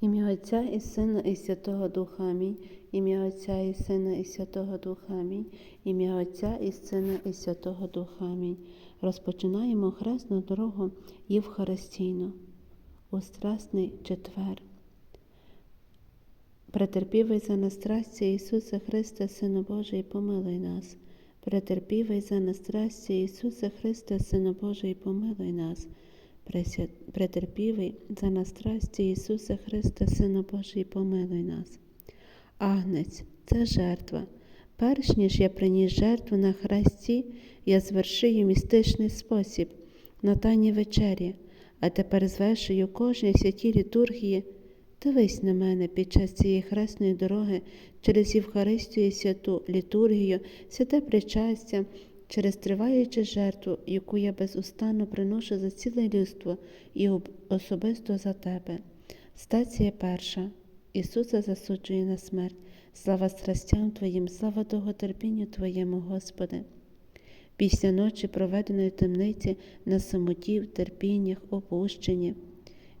Ім'я Отця і Сина, і Святого Духа Амінь. Ім'я Отця і Сина, і Святого Духа Амінь. Ім'я Отця і Сина, і Святого Духа Амінь. Розпочинаємо хресну дорогу Євхаристійну у Страсний четвер. Претерпівий за нас страсті Ісуса Христа, Сину Божий, помилуй нас. Претерпівий за нас страсті Ісуса Христа, Сину Божий, помилуй нас. Претерпівий за нас страсті Ісуса Христа, Сину Божий, помилуй нас. Агнець це жертва. Перш ніж я приніс жертву на хресті, я звершую містичний спосіб на тайній вечері, а тепер звершую кожній святій літургії. Дивись на мене під час цієї хресної дороги через Євхаристію святу літургію, святе причастя, через триваючу жертву, яку я безустанно приношу за ціле людство і особисто за тебе. Стація перша. Ісуса засуджує на смерть. Слава страстям Твоїм, слава довготерпінню Твоєму, Господи. Після ночі, проведеної темниці на самоті, в терпіннях, опущенні,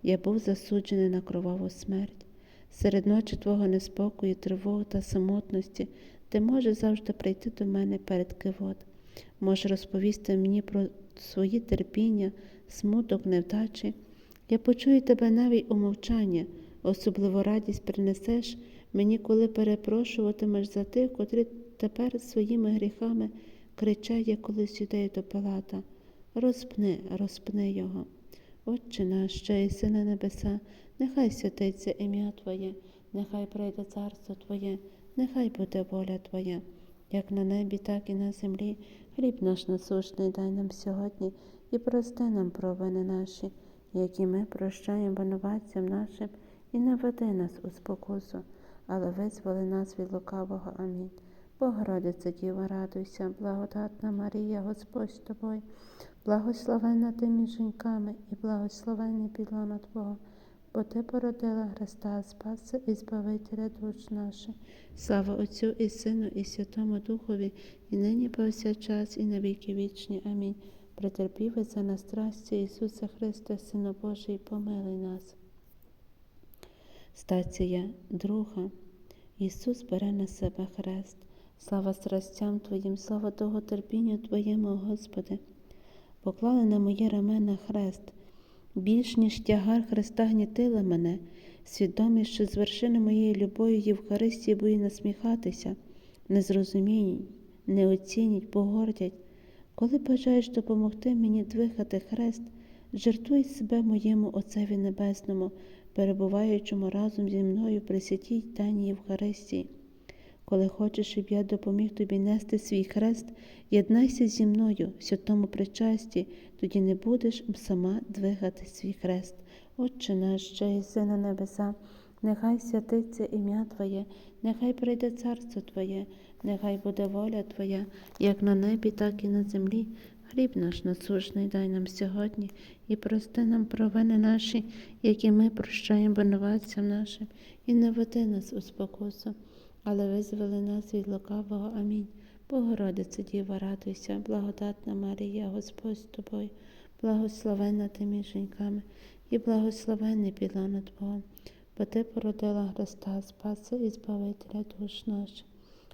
я був засуджений на кроваву смерть. Серед ночі Твого неспокою, тривог та самотності ти можеш завжди прийти до мене перед кивот. Можеш розповісти мені про свої терпіння, смуток, невдачі. Я почую тебе навіть у мовчанні, особливу радість принесеш мені, коли перепрошуватимеш за тих, котрі тепер своїми гріхами кричать, як колись юдеї до Пилата. Розпни, розпни його. Отче наш, що єси на небеса, нехай святиться ім'я Твоє, нехай прийде царство Твоє, нехай буде воля Твоя, як на небі, так і на землі. Хліб наш насущний дай нам сьогодні і прости нам провини наші, які ми прощаємо винуватцям нашим, і не веди нас у спокусу, але визволи нас від лукавого. Амінь. Богородице Діва, радуйся, благодатна Марія, Господь з тобою, благословенна ти між жінками і благословенний підлона Твого, бо Ти породила Христа, Спаса і Збавителя душ наших. Слава Отцю і Сину, і Святому Духові, і нині повсякчас, і на віки вічні. Амінь. Претерпівий за нас страсті Ісуса Христа, Сину Божий, помилуй нас. Стація друга. Ісус бере на себе хрест. Слава страстям Твоїм, слава довготерпінню Твоєму, Господи. Поклали на моє рамена хрест. Більш ніж тягар хреста гнітила мене, свідомі, що з вершини моєї любові Євхаристії бою насміхатися, не зрозуміють, не оцінять, погордять. Коли бажаєш допомогти мені двигати хрест, жертвуй себе моєму Отцеві Небесному, перебуваючому разом зі мною при святій Тайній Євхаристії. Коли хочеш, щоб я допоміг тобі нести свій хрест, єднайся зі мною в святому причасті, тоді не будеш сама двигати свій хрест. Отче наш, що єси на небеса, нехай святиться ім'я Твоє, нехай прийде царство Твоє, нехай буде воля Твоя, як на небі, так і на землі. Хліб наш насущний дай нам сьогодні і прости нам провини наші, які ми прощаємо винуватцям нашим, і не веди нас у спокусу, але визволи нас від лукавого. Амінь. Богородице Діва, радуйся, благодатна Марія, Господь з тобою, благословенна ти між жінками, і благословенний підлона Твого, бо ти породила Христа, Спаса і Збавителя душ наших.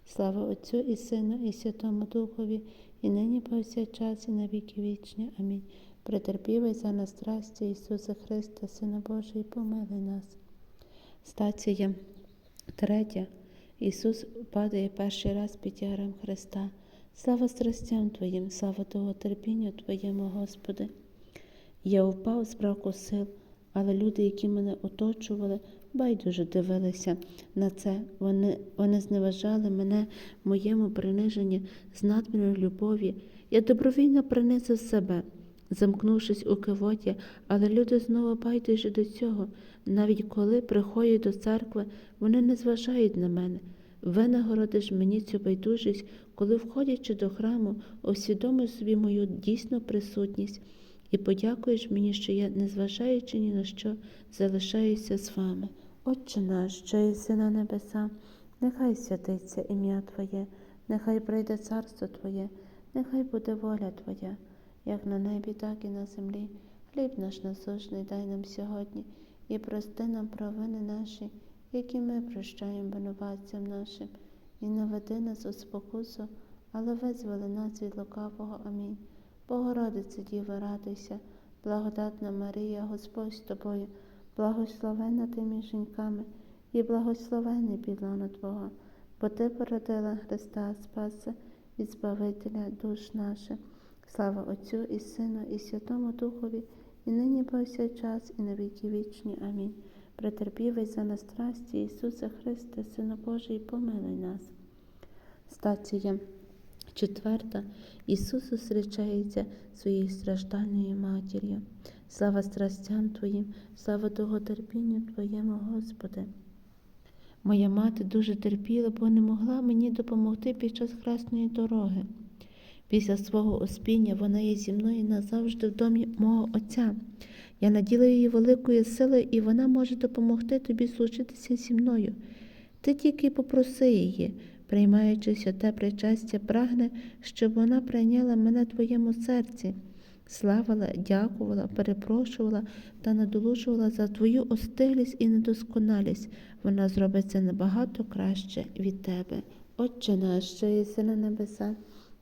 Слава Отцю і Сину, і Святому Духові, і нині повсякчас, і на віки вічні. Амінь. Претерпівий за нас страсті Ісуса Христа, Сина Божий, помилуй нас. Стація третя. Ісус падає перший раз під тягарем Христа. Слава страстям Твоїм, слава довготерпінню Твоєму, Господи. Я впав з браку сил, але люди, які мене оточували, байдуже дивилися на це. Вони, вони зневажали мене в моєму приниженні з надмірної любові. Я добровільно принизив себе, замкнувшись у кивоті, але люди знову байдужі до цього. Навіть коли приходять до церкви, вони не зважають на мене. Винагородиш мені цю байдужість, коли, входячи до храму, усвідомиш собі мою дійсну присутність і подякуєш мені, що я, незважаючи ні на що, залишаюся з вами. Отче наш, що єси на небеса, нехай святиться ім'я Твоє, нехай прийде царство Твоє, нехай буде воля Твоя, як на небі, так і на землі. Хліб наш насущний дай нам сьогодні, і прости нам провини наші, які ми прощаємо винуватцям нашим, і не веди нас у спокусу, але визволи нас від лукавого. Амінь. Богородице Діва, радуйся, благодатна Марія, Господь з тобою, благословена ти між жінками, і благословений підлоно Твого, бо Ти породила Христа Спаса і Збавителя душ наших. Слава Отцю і Сину, і Святому Духові, і нині повсякчас, і на віки вічні. Амінь. Претерпівий за нас страсті, Ісусе Христе, Сину Божий, помилуй нас. Стація четверта. Ісус зустрічається своєю страждальною матір'ю. Слава страстям Твоїм, слава довготерпінню Твоєму, Господи. Моя мати дуже терпіла, бо не могла мені допомогти під час хресної дороги. Після свого успіння вона є зі мною назавжди в домі мого Отця. Я наділа її великою силою, і вона може допомогти тобі служитися зі мною. Ти тільки попроси її, приймаючи святе причастя, прагне, щоб вона прийняла мене твоєму серці, славила, дякувала, перепрошувала та надолужувала за твою остиглість і недосконалість. Вона зробить це набагато краще від тебе. Отче наш, що єси на небеса,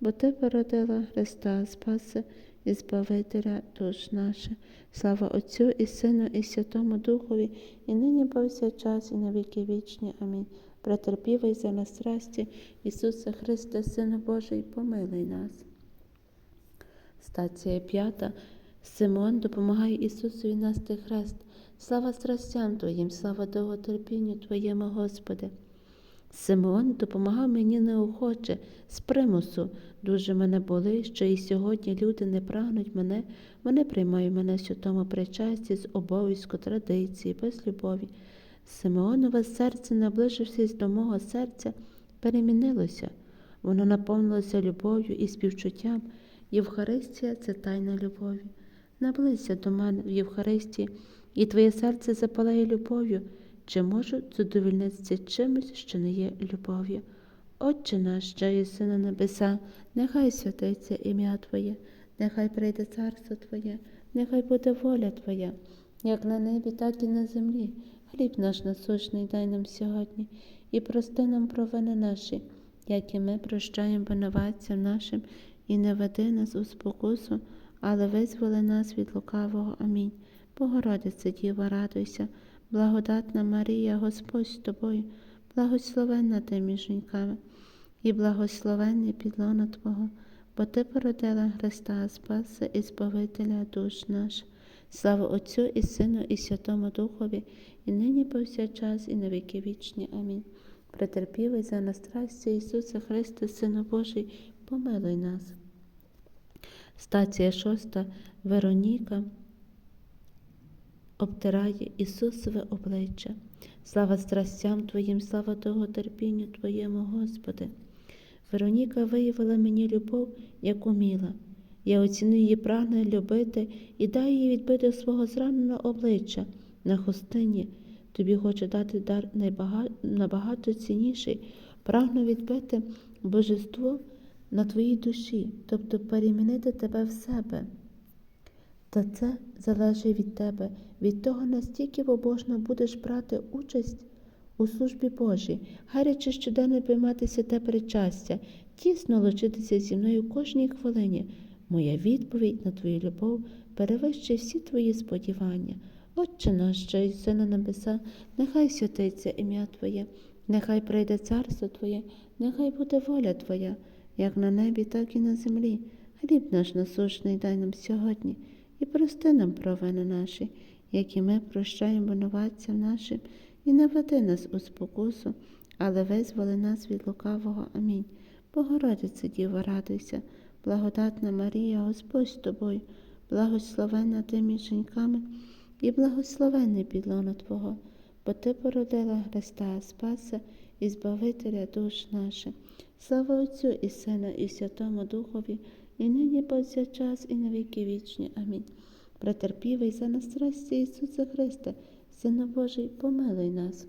бо Ти породила Христа, Спаси і Збавителя душ наших. Слава Отцю і Сину, і Святому Духові, і нині повсякчас, і на віки вічні. Амінь. Претерпівий за нас страсті, Ісусе Христе, Сину Божий, помилуй нас. Стація п'ята. Симон допомагає Ісусові нести хрест. Слава страстям Твоїм, слава довготерпінню Твоєму, Господи. Симеон допомагав мені неохоче, з примусу. Дуже мене боли, що і сьогодні люди не прагнуть мене, вони приймають мене святому причасті з обов'язку, традиції, без любові. Симеонове серце, наближившись до мого серця, перемінилося. Воно наповнилося любов'ю і співчуттям. Євхаристія це тайна любові. Наблизься до мене в Євхаристії, і твоє серце запалає любов'ю. Чи можу задовольнитися чимось, що не є любов'ю? Отче наш, що єси на небеса, нехай святиться ім'я Твоє, нехай прийде царство Твоє, нехай буде воля Твоя, як на небі, так і на землі. Хліб наш насущний дай нам сьогодні, і прости нам провини наші, як і ми прощаємо винуватцям нашим, і не веди нас у спокусу, але визволи нас від лукавого. Амінь. Богородице, Діва, радуйся. Благодатна Марія, Господь з тобою, благословенна ти між жінками, і благословенний підлона Твого, бо Ти породила Христа Спаса і Збавителя душ наш. Слава Отцю і Сину, і Святому Духові, і нині повсякчас, і на віки вічні. Амінь. Претерпівий за нас страсті Ісуса Христа, Сину Божий, помилуй нас. Стація шоста Вероніка обтирає Ісусове обличчя. Слава страстям Твоїм, слава того терпінню Твоєму, Господи. Вероніка виявила мені любов, як уміла. Я оцінив її прагне любити і дай їй відбити свого зраненого обличчя на хустині. Тобі хочу дати дар набагато цінніший, прагну відбити божество на твоїй душі, тобто перемінити тебе в себе. Та це залежить від тебе, від того, настільки побожно будеш брати участь у службі Божій, гаряче щоденно прийматися те причастя, тісно лучитися зі мною кожній хвилині. Моя відповідь на твою любов перевищує всі твої сподівання. Отче наш, що єси на небеса, нехай святиться ім'я Твоє, нехай прийде царство Твоє, нехай буде воля Твоя, як на небі, так і на землі. Хліб наш насушний дай нам сьогодні і прости нам провини наші, які ми прощаємо винуватцям нашим, і не веди нас у спокусу, але визволи нас від лукавого. Амінь. Богородице, Діво, радуйся, благодатна Марія, Господь з тобою, благословенна ти між жінками, і благословений підлона Твого, бо Ти породила Христа Спаса і Збавителя душ наших. Слава Отцю і Сину, і Святому Духові, і нині повсякчас, і на віки вічні. Амінь. Претерпівий за нас страсті Ісуса Христа, Сина Божий, помилуй нас.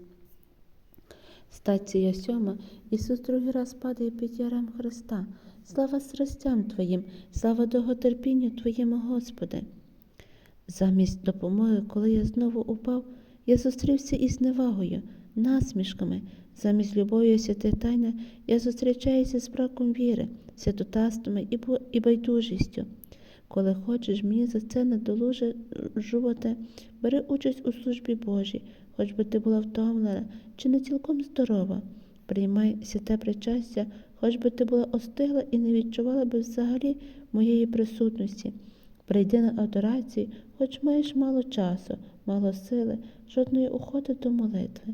Стація сьома. Ісус другий раз падає під ярем Христа. Слава страстям Твоїм, слава довготерпінню Твоєму, Господи. Замість допомоги, коли я знову упав, я зустрівся із невагою, насмішками. Замість любові святи тайна я зустрічаюся з браком віри, святотатствами і і байдужістю. Коли хочеш мені за це надолужувати, бери участь у службі Божій, хоч би ти була втомлена чи не цілком здорова. Приймай святе причастя, хоч би ти була остигла і не відчувала би взагалі моєї присутності. Прийди на адорацію, хоч маєш мало часу, мало сили, жодної охоти до молитви.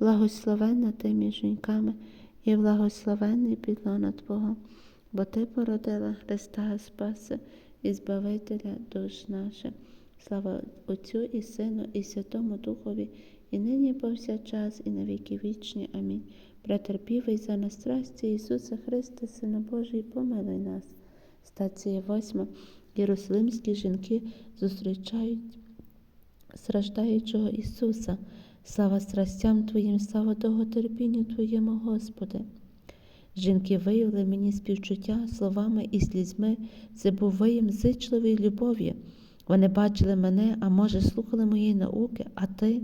благословенна ти між жінками, і благословенний підлона Твого, бо Ти породила Христа Спаса і Збавителя душ наших. Слава Отцю і Сину, і Святому Духові, і нині повсякчас, і на віки вічні. Амінь. Претерпівий за нас страсті Ісуса Христа, Сина Божий, помилуй нас. Стація восьма. Єрусалимські жінки зустрічають страждаючого Ісуса. Слава страстям Твоїм, слава довготерпінню Твоєму, Господи. Жінки виявили мені співчуття словами і слізьми, це був виєм зичливої любові. Вони бачили мене, а може, слухали моєї науки, а ти,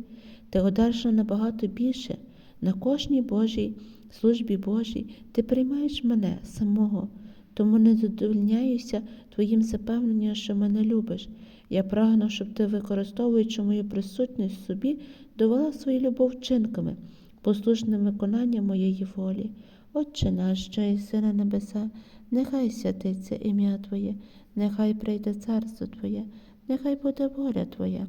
ти одержав набагато більше. На кожній Божій службі Божій ти приймаєш мене самого, тому не задовольняюся твоїм запевненням, що мене любиш. Я прагну, щоб ти, використовуючи мою присутність собі, довела свою любов вчинками, послушним виконанням моєї волі. Отче наш, що єси на небеса, нехай святиться ім'я Твоє, нехай прийде царство Твоє, нехай буде воля Твоя,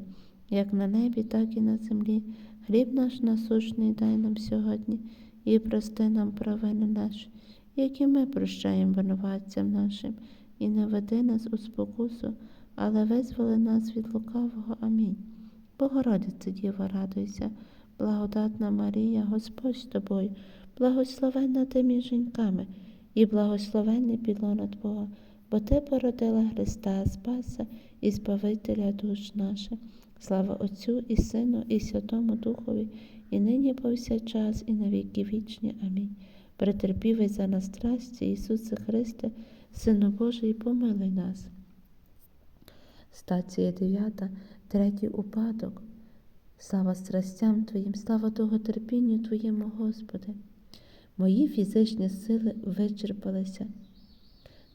як на небі, так і на землі. Хліб наш насущний дай нам сьогодні, і прости нам провини наші, які ми прощаємо винуватцям нашим, і не веди нас у спокусу, але визволи нас від лукавого. Амінь. Богородице Діва, радуйся, благодатна Марія, Господь з тобою, благословенна ти між жінками, і благословенний підлона Твого, бо Ти породила Христа Спаса і Збавителя душ наших. Слава Отцю і Сину, і Святому Духові, і нині повсякчас, і на віки вічні. Амінь. Претерпівий за нас страсті, Ісусе Христе, Сину Божий, помилуй нас. Стація 9, третій упадок. Слава страстям Твоїм, слава довготерпінню Твоєму, Господи. Мої фізичні сили вичерпалися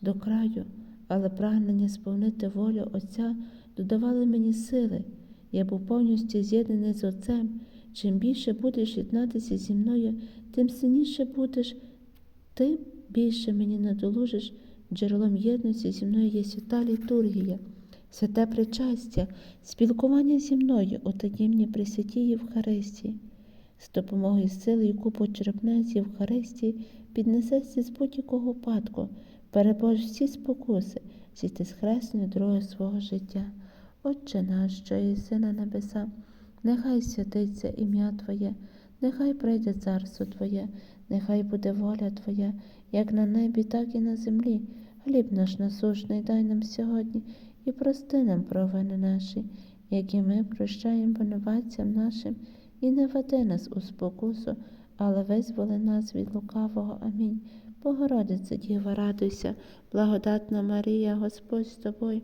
до краю, але прагнення сповнити волю Отця додавали мені сили. Я був повністю з'єднаний з Отцем. Чим більше будеш єднатися зі мною, тим сильніше будеш, тим більше мені надолужиш. Джерелом єдності зі мною є свята літургія, святе причастя, спілкування зі мною у таємній присвятій Євхаристії. З допомогою сили, яку почерпне з Євхаристії, піднесешся з будь-якого випадку, перебож всі спокуси, зійти з дороги свого життя. Отче наш, що єси на небеса, нехай святиться ім'я Твоє, нехай прийде царство Твоє, нехай буде воля Твоя, як на небі, так і на землі. Хліб наш насушний дай нам сьогодні і прости нам провини наші, які ми прощаємо винуватцям нашим, і не веди нас у спокусу, але визволи нас від лукавого. Амінь. Богородице, Діва, радуйся, благодатна Марія, Господь з тобою,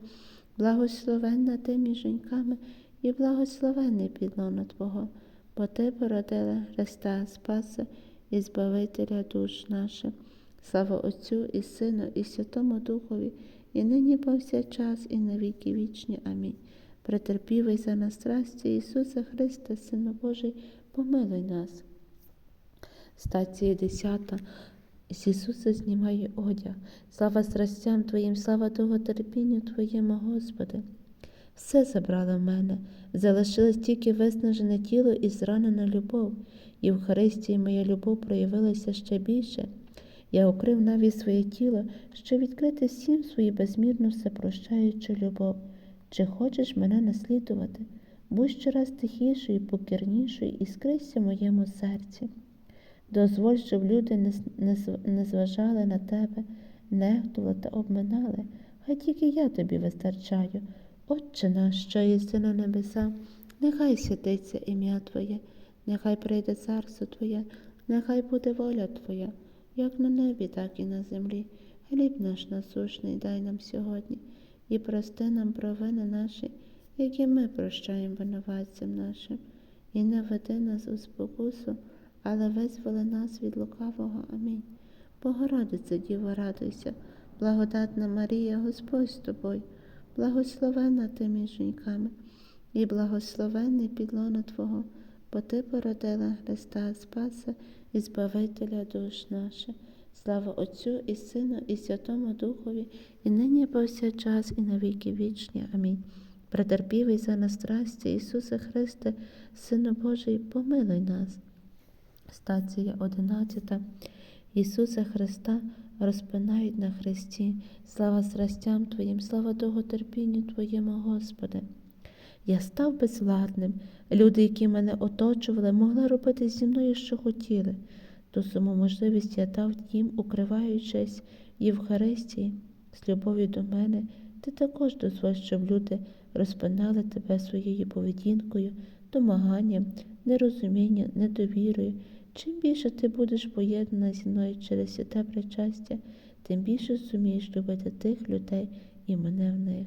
благословенна ти між жінками, і благословенний підлона Твого, бо Ти породила Христа Спаса і Збавителя душ наших. Слава Отцю і Сину, і Святому Духові, і нині повсякчас, і на віки вічні. Амінь. претерпівий за нас страсті Ісуса Христа, Сина Божий, помилуй нас. Стація 10. З Ісуса знімає одяг. Слава страстям Твоїм, слава довготерпінню Твоєму, Господи. Все забрало в мене, залишилось тільки виснажене тіло і зранена любов. І в Харистії моя любов проявилася ще більше. Я укрив навіть своє тіло, щоб відкрити всім свою безмірну всепрощаючу любов. Чи хочеш мене наслідувати? Будь щораз тихішою, покірнішою і скрийся в моєму серці. Дозволь, щоб люди не, зважали на тебе, нехтували та обминали, хай тільки я тобі вистачаю. Отче наш, що єси на небеса, нехай святиться ім'я Твоє, нехай прийде царство Твоє, нехай буде воля Твоя, як на небі, так і на землі. Хліб наш насущний дай нам сьогодні, і прости нам провини наші, які ми прощаємо винуватцям нашим, і не веди нас у спокусу, але визволи нас від лукавого. Амінь. Богородице, Діво, радуйся, благодатна Марія, Господь з тобою, благословена ти між жінками, і благословенний підлона Твого, бо Ти породила Христа Спаса і Збавителя душ наших. Слава Отцю і Сину, і Святому Духові, і нині і повсякчас, і на віки вічні. Амінь. Претерпівий за нас страсті, Ісусе Христе, Сину Божий, помилуй нас. Стація 11. Ісуса Христа розпинають на хресті. Слава страстям Твоїм, слава довготерпінню Твоєму, Господи. Я став безвладним. Люди, які мене оточували, могли робити зі мною, що хотіли. Ту саму можливість я дав їм, укриваючись Євхаристії, з любов'ю до мене, ти також дозволь, щоб люди розпинали тебе своєю поведінкою, домаганням, нерозумінням, недовірою. Чим більше ти будеш поєднана зі мною через святе причастя, тим більше зумієш любити тих людей і мене в них.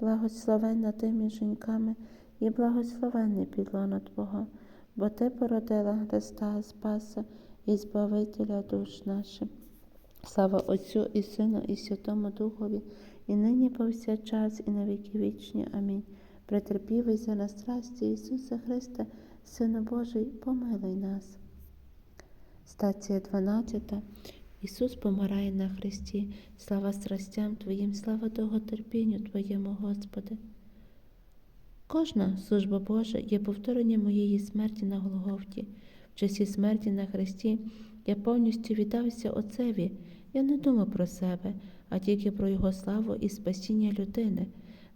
благословенна ти між жінками, і благословенний підлона Твого, бо Ти породила Христа Спаса і Збавителя душ наших. Слава Отцю і Сину, і Святому Духові, і нині повсякчас, і на віки вічні. Амінь. Претерпівий за нас страсті Ісуса Христа, Сину Божий, помилуй нас. Стація 12. Ісус помирає на хресті. Слава страстям Твоїм, слава довготерпінню Твоєму, Господи. Кожна служба Божа є повторенням моєї смерті на Голгофті. В часі смерті на хресті я повністю віддався Отцеві. Я не думав про себе, а тільки про Його славу і спасіння людини.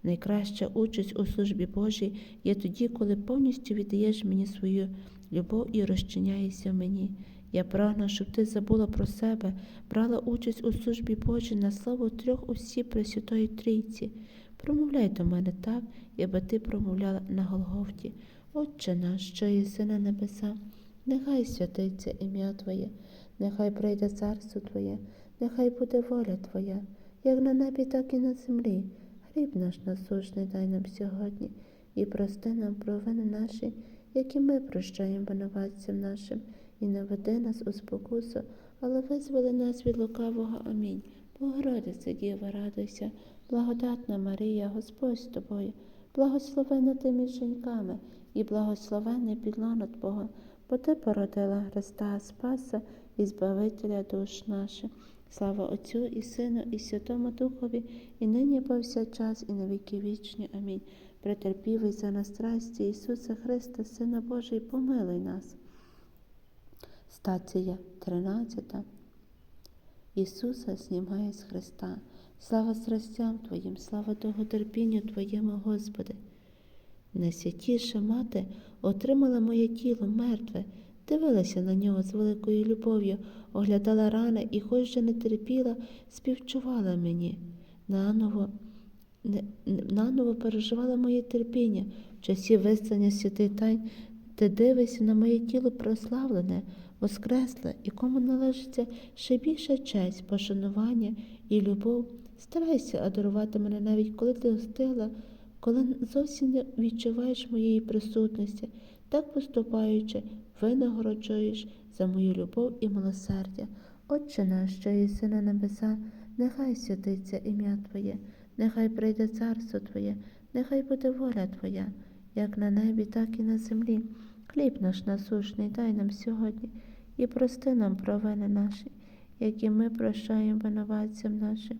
Найкраща участь у службі Божій є тоді, коли повністю віддаєш мені свою любов і розчиняєшся в мені. Я прагну, щоб ти забула про себе, брала участь у службі Божій на славу трьох осіб Пресвятої Трійці. Промовляй до мене так, якби ти промовляла на Голгофті. Отче наш, що єси на небеса, нехай святиться ім'я Твоє, нехай прийде царство Твоє, нехай буде воля Твоя, як на небі, так і на землі. Хліб наш насущний дай нам сьогодні, і прости нам провини наші, які ми прощаємо винуватцям нашим, і не веди нас у спокусу, але визволи нас від лукавого. Амінь. Богородице, Діва, радуйся, благодатна Марія, Господь з тобою, благословена ти між жінками, і благословенний підлона Твого, бо ти породила Христа Спаса і Збавителя душ наших. Слава Отцю і Сину, і Святому Духові, і нині повсякчас, і на віки вічні. Амінь. Претерпівий за нас страсті Ісуса Христа, Сина Божий, помилуй нас. Стація 13. Ісуса знімає з Христа. Слава страстям Твоїм, слава довготерпінню Твоєму, Господи. Найсвятіша мати отримала моє тіло мертве, дивилася на нього з великою любов'ю, оглядала рани і, хоч же не терпіла, співчувала мені. Наново, не- наново переживала моє терпіння, в часі вислання святий тайн, ти дивишся на моє тіло прославлене, воскресле, якому належиться ще більша честь, пошанування і любов. Старайся адарувати мене навіть коли ти остила, коли зовсім не відчуваєш моєї присутності, так поступаючи, винагороджуєш за мою любов і милосердя. Отче наш, що єси на небеса, нехай святиться ім'я Твоє, нехай прийде царство Твоє, нехай буде воля Твоя, як на небі, так і на землі. Хліб наш насушний дай нам сьогодні і прости нам провини наші, які ми прощаємо винуватцям нашим,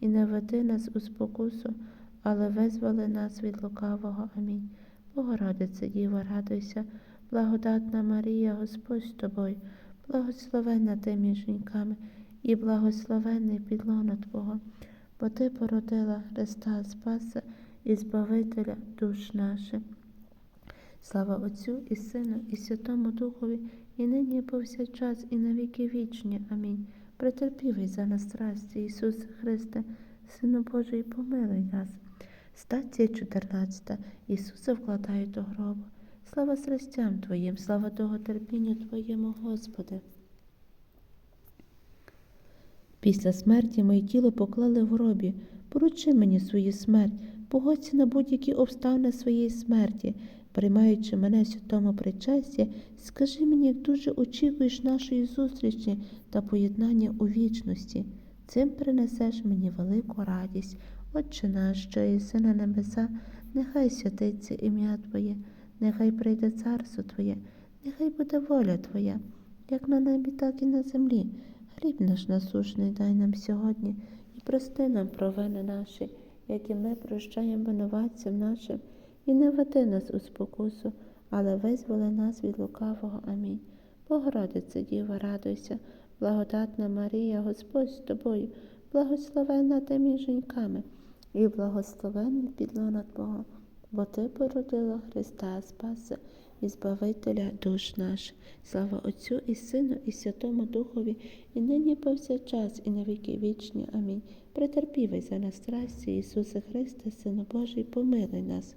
і не веди нас у спокусу, але визволи нас від лукавого. Амінь. Богородице, Діва, радуйся, благодатна Марія, Господь з тобою, благословенна ти між жінками, і благословенний підлона Твого, бо Ти породила Христа Спаса і Збавителя душ наших. Слава Отцю і Сину, і Святому Духові, і нині, і повсякчас, і на віки вічні. Амінь. Претерпівий за нас страсті, Ісусе Христе, Сину Божий, помилуй нас. Стація 14. Ісуса вкладають до гробу. Слава страстям Твоїм, слава довготерпінню Твоєму, Господи. Після смерті моє тіло поклали в гробі. Поручи мені свою смерть, погодься на будь-які обставини своєї смерті, приймаючи мене в святому причасті, скажи мені, як дуже очікуєш нашої зустрічі та поєднання у вічності. Цим принесеш мені велику радість. Отче наш, що єси на небеса, нехай святиться ім'я Твоє, нехай прийде царство Твоє, нехай буде воля Твоя, як на небі, так і на землі. Хліб наш насушний дай нам сьогодні і прости нам провини наші, які ми прощаємо винуватцям нашим, і не веди нас у спокусу, але визволи нас від лукавого. Амінь. Богородице, Діва, радуйся, благодатна Марія, Господь з тобою, благословенна ти між жінками, і благословенний підлона Твого, бо Ти породила Христа Спаса і Збавителя душ наших. Слава Отцю і Сину, і Святому Духові, і нині повсякчас, і на віки вічні. Амінь. Претерпівай за нас страсті, Ісусе Христе, Сину Божий, помилуй нас.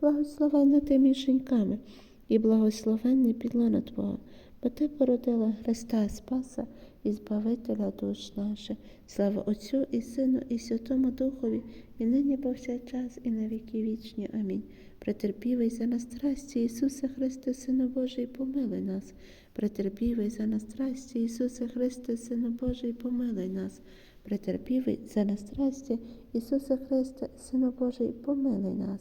благословенна ти між жінками, і благословенний підлона Твого, бо Ти породила Христа Спаса і Збавителя душ наших. Слава Отцю і Сину, і Святому Духові, і нині повсякчас, і на віки вічні. Амінь. Претерпівий за нас страсті, Ісусе Христе, Сину Божий, помилуй нас. Претерпівий за нас страсті, Ісусе Христе, Сину Божий, помилуй нас. Претерпівий за нас страсті, Ісусе Христе, Сину Божий, помилуй нас.